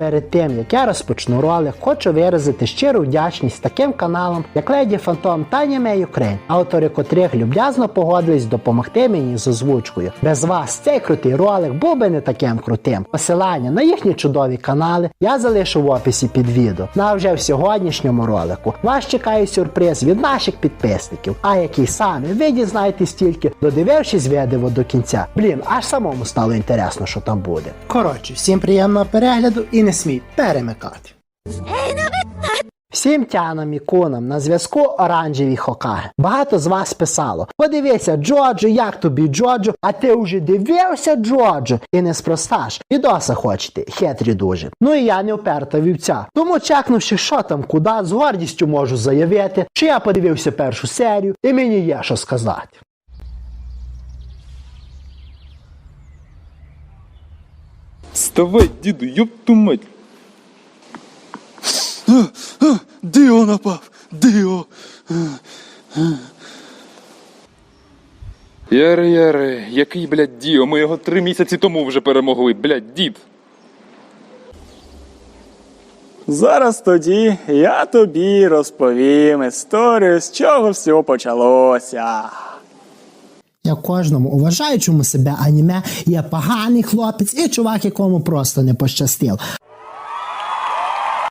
Перед тим як я розпочну ролик, хочу виразити щиру вдячність таким каналам, як Леді Фантом та Німей Україн, автори котрих люб'язно погодились допомогти мені з озвучкою. Без вас цей крутий ролик був би не таким крутим. Посилання на їхні чудові канали я залишу в описі під відео. Ну а вже в сьогоднішньому ролику вас чекає сюрприз від наших підписників, а який саме ви дізнаєтесь тільки додивившись відео до кінця. Блін, аж самому стало інтересно, що там буде. Коротше, всім приємного перегляду і не смій перемикати. Всім тянам і кунам на зв'язку оранжеві хокаги. Багато з вас писало: подивися, Джоджо, як тобі Джоджо, а ти вже дивився Джоджо. І неспроста ж, відоса хочете, хитрі дуже. Ну і я не вперта вівця. Тому чекнувши, що там куди, з гордістю можу заявити, що я подивився першу серію, і мені є що сказати. Вставай, діду, ёб ту мать. Діо напав! Діо! Яре, яре, який, блядь, діо, ми його три місяці тому вже перемогли, блядь, дід. Зараз тоді я тобі розповім історію, з чого все почалося. Як кожному уважаючому себе аніме є поганий хлопець і чувак, якому просто не пощастило.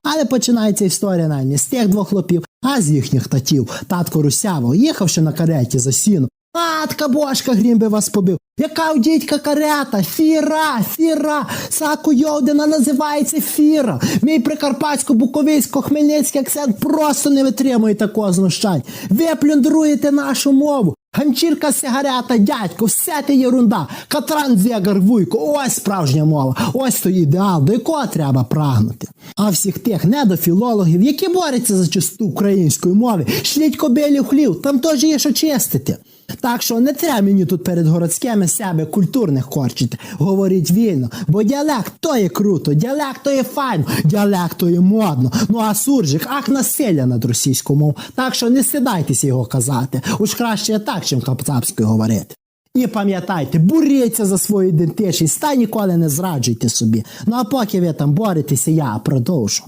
Але починається історія навіть не з тих двох хлопів, а з їхніх татів. Татко Русяво, їхавши на кареті за сіно. А, така бошка грім би вас побив. Яка дідька карета? Фіра, фіра. Саку Йовдина називається фіра. Мій прикарпатсько-буковинсько-хмельницький акцент просто не витримує такого знущань. Ви плюндруєте нашу мову. Ганчірка, сигарета, дядько, все те єрунда. Катран, дзегар, вуйко, ось справжня мова, ось той ідеал, до якого треба прагнути. А всіх тих недофілологів, які борються за чисту української мови, шліть кобилі хлів, там теж є що чистити. Так що не треба мені тут перед городськими себе культурних корчити. Говоріть вільно, бо діалект то є круто, діалект то є файно, діалект то є модно. Ну а суржик, ах насилля над російською мовою. Так що не сідайтеся його казати. Уж краще так, чим капцапською говорити. І пам'ятайте, боріться за свою ідентичність та ніколи не зраджуйте собі. Ну а поки ви там боретеся, я продовжу.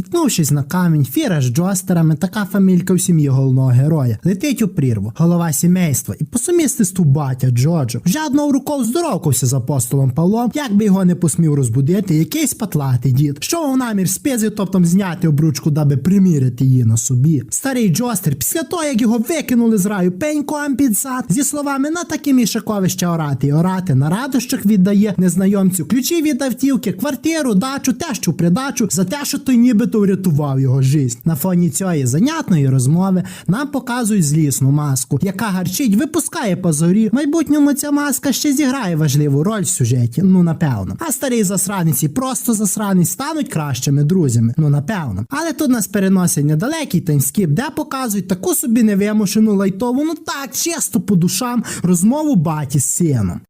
Спіткнувшись на камінь, Фіра з Джостерами, така фамілька в сім'ї головного героя, летить у прірву, голова сімейства і по сумісництву батя Джоджо. Вже одного рукою здоровкався з апостолом Павлом, як би його не посмів розбудити якийсь патлатий дід, що мав намір з пізитоптом зняти обручку, даби приміряти її на собі. Старий Джостер, після того, як його викинули з раю пеньком під зад, зі словами на такі мішаковище орати і орати на радощах віддає незнайомцю ключі від автівки, квартиру, дачу, тещу придачу за те, що той нібито врятував його життя. На фоні цієї занятної розмови нам показують злісну маску, яка гарчить, випускає позорі. В майбутньому ця маска ще зіграє важливу роль в сюжеті. Ну напевно. А засранець і просто засранець стануть кращими друзями. Ну напевно. Але тут нас переносять недалекий таймскіп, де показують таку собі невимушену лайтову, ну так, чисто по душам, розмову баті з сином.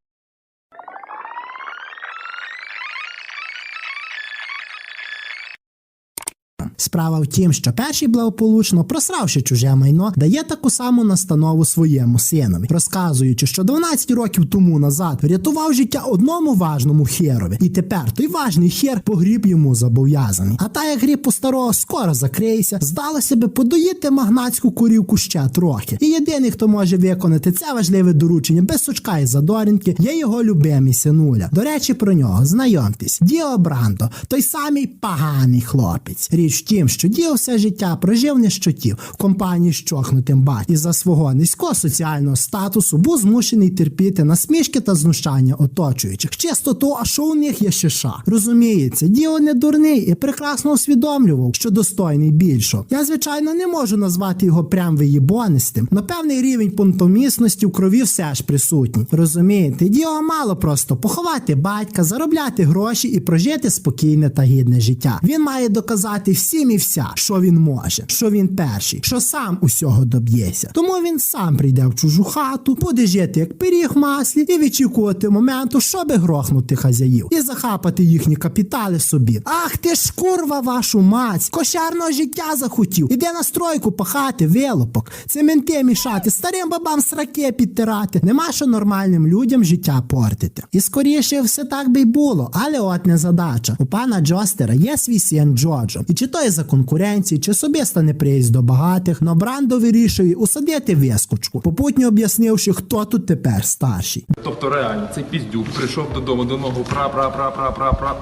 Справа в тім, що перший благополучно, просравши чуже майно, дає таку саму настанову своєму синові, розказуючи, що 12 років тому назад врятував життя одному важному херові, і тепер той важний хер погріб йому зобов'язаний. А та як гріб у старого скоро закриється, здалося би подоїти магнатську курівку ще трохи. І єдиний, хто може виконати це важливе доручення без сучка і задорінки, є його любимий синуля. До речі, про нього знайомтесь, Діо Брандо, той самий поганий хлопець. Річ в тім, що Діо все життя прожив нещотів в компанії з чохнутим бать і за свого низького соціального статусу був змушений терпіти насмішки та знущання оточуючих. Чисто то, а що у них є ще ша. Розуміється, Діо не дурний і прекрасно усвідомлював, що достойний більшого. Я, звичайно, не можу назвати його прям виїбонистим, но певний рівень понтомісності в крові все ж присутній. Розумієте, Діо мало просто поховати батька, заробляти гроші і прожити спокійне та гідне життя. Він має доказати всім всім і вся, що він може, що він перший, що сам усього доб'ється. Тому він сам прийде в чужу хату, буде жити як пиріг в маслі і відчікувати моменту, щоби грохнути хазяїв і захапати їхні капітали собі. Ах ти ж курва вашу мать! Кошарного життя захотів. Іде на стройку пахати, вилопок, цементи мішати, старим бабам сраки підтирати. Нема що нормальним людям життя портити. І скоріше все так би й було, але от не задача. У пана Джостера є свій син Джоджо. І чи то є за конкуренції, чи особиста неприязнь до багатих, но Брандо вирішує усадити вискочку, попутньо об'яснивши, хто тут тепер старший. Тобто реально цей піздюк прийшов додому до мого пра-пра-пра-пра-пра-пра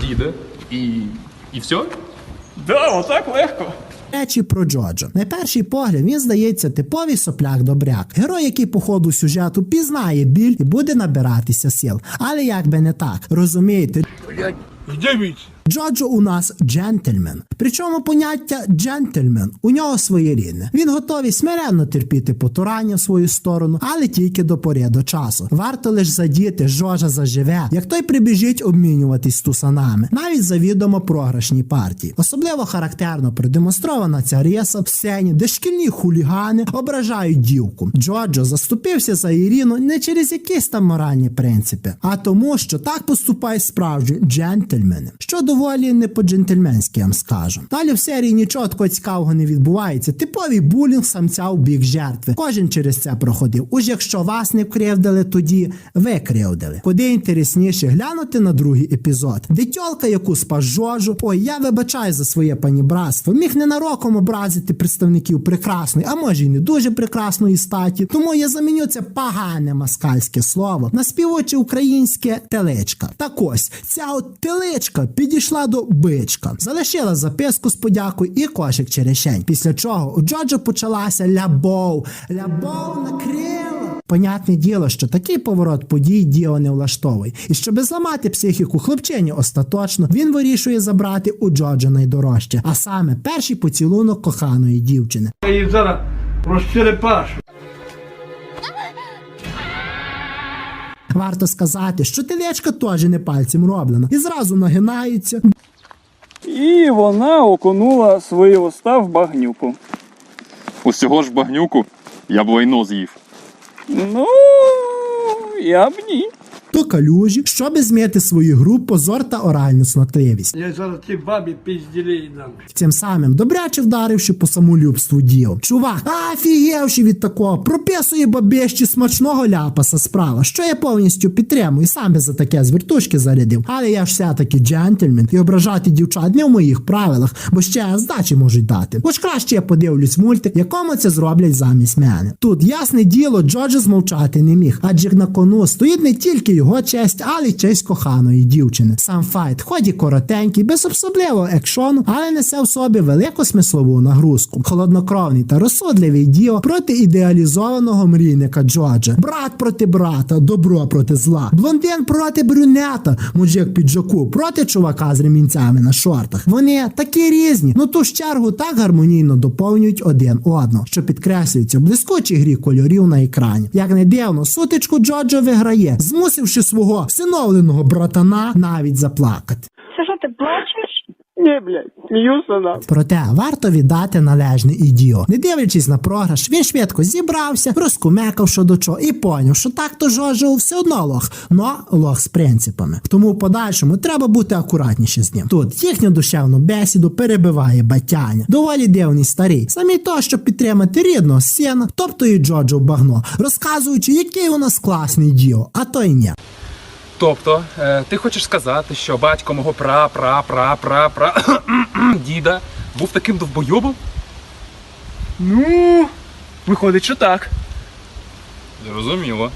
діда і. і все? Да, отак легко. Речі про Джоджо. На перший погляд він здається типовий сопляк добряк. Герой, який по ходу сюжету пізнає біль і буде набиратися сил. Але як би не так, розумієте, Джоджо у нас джентльмен. Причому поняття джентльмен у нього своєрідне. Він готовий смиренно терпіти потурання в свою сторону, але тільки до пори до часу. Варто лиш задіти, Жожа заживе, як той прибіжить обмінюватись тусанами, навіть завідомо програшній партії. Особливо характерно продемонстрована ця риса в сцені, де шкільні хулігани ображають дівку. Джоджо заступився за Ірину не через якісь там моральні принципи, а тому, що так поступають справжні джентльмени. Що доволі не по-джентльменськи, я вам скажу. Далі в серії нічого такого цікавого не відбувається. Типовий булінг самця у бік жертви. Кожен через це проходив. Уж якщо вас не вкривдили, тоді ви кривдили. Куди інтересніше глянути на другий епізод. Де тьолка, яку спас Жожу, ой, я вибачаю за своє панібратство, міг ненароком образити представників прекрасної, а може й не дуже прекрасної статі. Тому я заміню це погане маскальське слово на співоче українське телечка. Так ось ця от телечка підійшла до бичка, залишила записку з подякою і кошик черешень. Після чого у Джоджо почалася лябов. Лябов накрила. Понятне діло, що такий поворот подій Діо не влаштовує. І щоб зламати психіку хлопчині остаточно, він вирішує забрати у Джоджо найдорожче, а саме перший поцілунок коханої дівчини. Я її зараз розчерепашу. Варто сказати, що телечка теж не пальцем роблена і зразу нагинається. І вона окунула свої уста в багнюку. Усього ж багнюку я б войну з'їв. Ну, я б ні. До калюжі, щоб змити свою гру позор та оральну снотливість. Я зараз цій бабі пізділей дам. Цим самим добряче вдаривши по самолюбству діл. Чувак, офігевши від такого, прописує бабещі смачного ляпаса справа, що я повністю підтримую, сам би за таке з вертушки зарядив. Але я ж все-таки джентльмен і ображати дівчат не в моїх правилах, бо ще здачі можуть дати. Хоч краще я подивлюсь мультик, якому це зроблять замість мене. Тут ясне діло, Джорджа змовчати не міг, адже на кону стоїть не тільки його честь, але честь коханої дівчини. Сам файт, ході коротенький, без особливого екшону, але несе в собі велику смислову нагрузку. Холоднокровний та розсудливий діо проти ідеалізованого мрійника Джорджа. Брат проти брата, добро проти зла. Блондин проти брюнета, мужик піджаку проти чувака з ремінцями на шортах. Вони такі різні, ну ту ж чергу так гармонійно доповнюють один одного, що підкреслюється в блискучій грі кольорів на екрані. Як не дивно, сутичку Джоджо виграє, змусивши свого всиновленого братана навіть заплакати. Що ти плачеш? Ні, блядь, сміюся на. Проте варто віддати належне ідіо. Не дивлячись на програш, він швидко зібрався, розкумекав що до чого і поняв, що так то Жожо все одно лох, но лох з принципами. Тому в подальшому треба бути акуратніше з ним. Тут їхню душевну бесіду перебиває батяня. Доволі дивний старий. Самі то, щоб підтримати рідного сина, тобто і Джоджо багно, розказуючи, який у нас класний діо, а то й ні. Тобто, е, ти хочеш сказати, що батько мого пра-пра-пра-пра-пра діда був таким довбойобом? Ну, виходить, що так. Зрозуміло.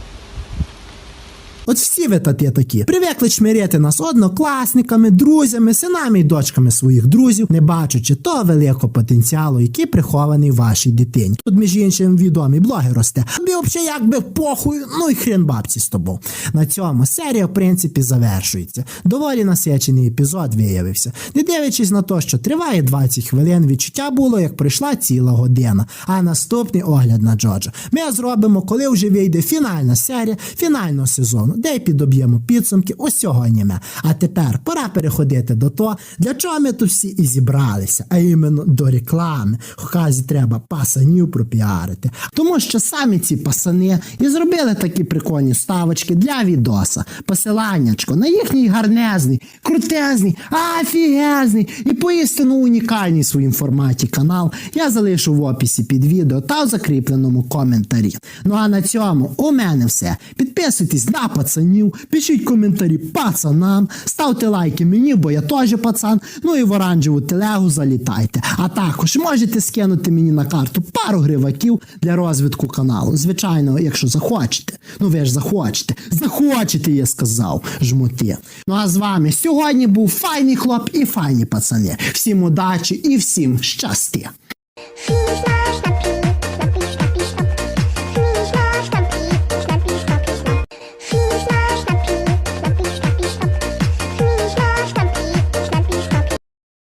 От всі ви тати такі. Привикли чмиряти нас однокласниками, друзями, синами і дочками своїх друзів, не бачачи того великого потенціалу, який прихований в вашій дитині. Тут, між іншим, відомі блоги росте. Тобі взагалі якби похуй, ну і хрен бабці з тобою. На цьому серія, в принципі, завершується. Доволі насичений епізод виявився. Не дивлячись на те, що триває 20 хвилин, відчуття було, як пройшла ціла година. А наступний огляд на Джоджо ми зробимо, коли вже вийде фінальна серія фінального сезону. Де й підоб'ємо підсумки усього аніме. А тепер пора переходити до того, для чого ми тут всі і зібралися, а іменно до реклами. Хоказі треба пасанів пропіарити. Тому що самі ці пасани і зробили такі прикольні ставочки для відоса. Посиланнячко на їхній гарнезний, крутезний, афігезний і поістину унікальний в своїм форматі канал я залишу в описі під відео та в закріпленому коментарі. Ну а на цьому у мене все. Підписуйтесь на пацанів, пишіть коментарі пацанам, ставте лайки мені, бо я теж пацан. Ну і в оранжеву телегу залітайте. А також можете скинути мені на карту пару гриваків для розвитку каналу. Звичайно, якщо захочете. Ну ви ж захочете. Захочете, я сказав, жмути. Ну а з вами сьогодні був файний хлоп і файні пацани. Всім удачі і всім щастя.